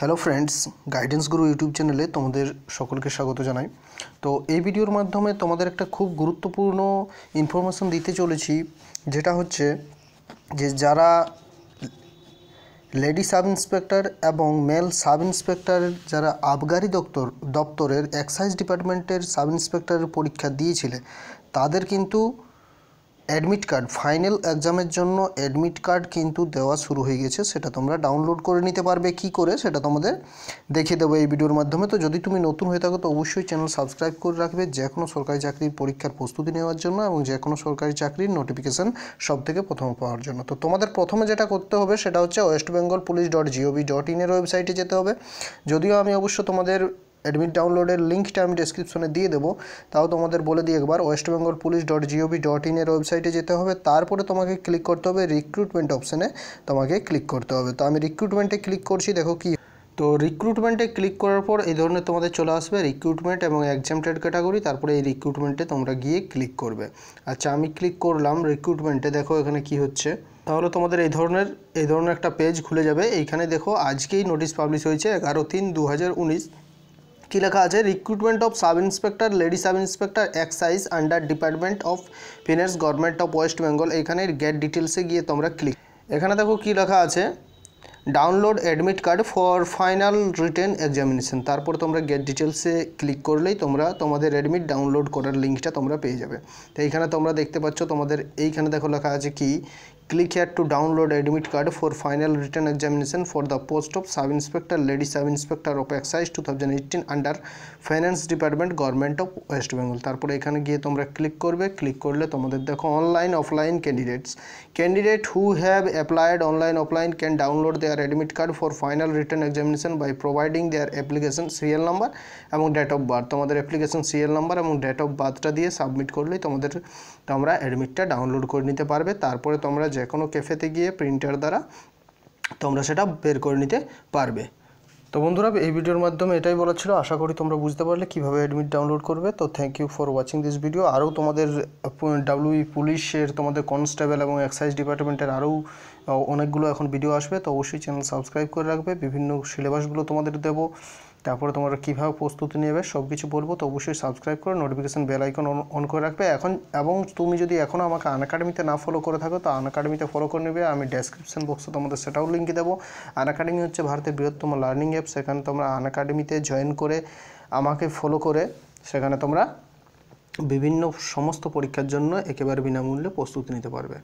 Hello friends guidance Guru YouTube চ্যানেলে তোমাদের সকলকে স্বাগত জানাই। তো এই ভিডিওর মাধ্যমে তোমাদের একটা খুব গুরুত্বপূর্ণ ইনফরমেশন দিতে চলেছি, যেটা হচ্ছে যে যারা লেডি সাব ইন্সপেক্টর এবং মেল সাব ইন্সপেক্টর যারা আবগারি দপ্তর, দপ্তরের এক্সাইজ ডিপার্টমেন্টের সাব ইন্সপেক্টরের পরীক্ষা দিয়েছিলে, তাদের কিন্তু অ্যাডমিট কার্ড, ফাইনাল এক্সামের জন্য অ্যাডমিট কার্ড কিন্তু দেওয়া শুরু হয়ে গেছে, সেটা তোমরা ডাউনলোড করে নিতে পারবে। কি করে? সেটা তোমাদের দেখিয়ে দেবো এই ভিডিওর মাধ্যমে। তো যদি তুমি নতুন হয়ে থাকো, তো অবশ্যই চ্যানেল সাবস্ক্রাইব করে রাখবে, যে কোনো সরকারি চাকরির পরীক্ষার প্রস্তুতি নেওয়ার জন্য এবং যে কোনো সরকারি চাকরির নোটিফিকেশান সব থেকে প্রথমে পাওয়ার জন্য। তো তোমাদের প্রথমে যেটা করতে হবে, সেটা হচ্ছে West Bengal police dot gov dot ইনের ওয়েবসাইটে যেতে হবে। যদিও আমি অবশ্য তোমাদের অ্যাডমিট ডাউনলোডের লিঙ্কটা আমি ডেসক্রিপশনে দিয়ে দেবো। তাও তোমাদের বলে দিই একবার West Bengal police dot gov dot ইনের ওয়েবসাইটে যেতে হবে। তারপরে তোমাকে ক্লিক করতে হবে রিক্রুটমেন্ট অপশানে তোমাকে ক্লিক করতে হবে। তো আমি রিক্রুটমেন্টে ক্লিক করছি, দেখো কি। তো রিক্রুটমেন্টে ক্লিক করার পর এই ধরনের তোমাদের চলে আসবে রিক্রুটমেন্ট এবং এক্সামটেড ক্যাটাগরি তারপরে এই রিক্রুটমেন্টে তোমরা গিয়ে ক্লিক করবে। আচ্ছা আমি ক্লিক করলাম রিক্রুটমেন্টে দেখো এখানে কি হচ্ছে। তাহলে তোমাদের এই ধরনের এই ধরনের একটা পেজ খুলে যাবে। এইখানে দেখো, আজকেই নোটিশ পাবলিশ হয়েছে এগারো তিন দু কী লেখা আছে recruitment of sub inspector lady sub inspector excise under department of finance government of West Bengal এখানে গেট ডিটেলসে গিয়ে তোমরা ক্লিক এখানে দেখো কি লেখা আছে download admit card for final written examination তারপর তোমরা গেট ডিটেলসে ক্লিক করলেই তোমরা তোমাদের অ্যাডমিট ডাউনলোড করার লিঙ্কটা তোমরা পেয়ে যাবে। তো এইখানে তোমরা দেখতে পাচ্ছ তোমাদের, এইখানে দেখো লেখা আছে কি click here to download admit card for final written examination for the post of sub inspector lady sub inspector of excise 2018 under finance department, government of west bengal. তারপরে এখানে গিয়ে তোমরা ক্লিক করবে। ক্লিক করলে তোমাদের দেখো online offline candidates candidate who have applied online offline can download their admit card for final return examination by providing their application serial number এবং date of birth তোমাদের অ্যাপ্লিকেশন সিরিয়াল নাম্বার এবং date of বার্থটা দিয়ে submit করলেই তোমাদের তোমরা অ্যাডমিটটা download করে নিতে পারবে। তারপরে তোমরা যে কোনো ক্যাফেতে গিয়ে প্রিন্টার দ্বারা তোমরা সেটা বের করে নিতে পারবে। তো বন্ধুরা, এই ভিডিওর মাধ্যমে এটাই বলা ছিল। আশা করি তোমরা বুঝতে পারলে কীভাবে অ্যাডমিট ডাউনলোড করবে। তো thank you for watching this video আরও তোমাদের ডাব্লিউ পুলিশের তোমাদের কনস্টেবল এবং এক্সাইজ ডিপার্টমেন্টের আরও, অনেকগুলো এখন ভিডিও আসবে। তো অবশ্যই চ্যানেল সাবস্ক্রাইব করে রাখবে। বিভিন্ন সিলেবাসগুলো তোমাদের দেবো। তারপরে তোমরা কীভাবে প্রস্তুতি নেবে, সব কিছু বলব, তো অবশ্যই সাবস্ক্রাইব করে নোটিফিকেশান বেল আইকন অন করে রাখবে। এখন, এবং তুমি যদি এখনও আমাকে আনএকাডেমিতে না ফলো করে থাকো, তো আনএকাডেমিতে ফলো করে নেবে। আমি ডেসক্রিপশন বক্সে তোমাদের সেটাও লিঙ্ক দেবো। আনএকাডেমি হচ্ছে ভারতের বৃহত্তম লার্নিং অ্যাপ সেখানে তোমরা আনএকাডেমিতে জয়েন করে আমাকে ফলো করে সেখানে তোমরা বিভিন্ন সমস্ত পরীক্ষার জন্য একেবারে বিনামূল্যে প্রস্তুতি নিতে পারবে।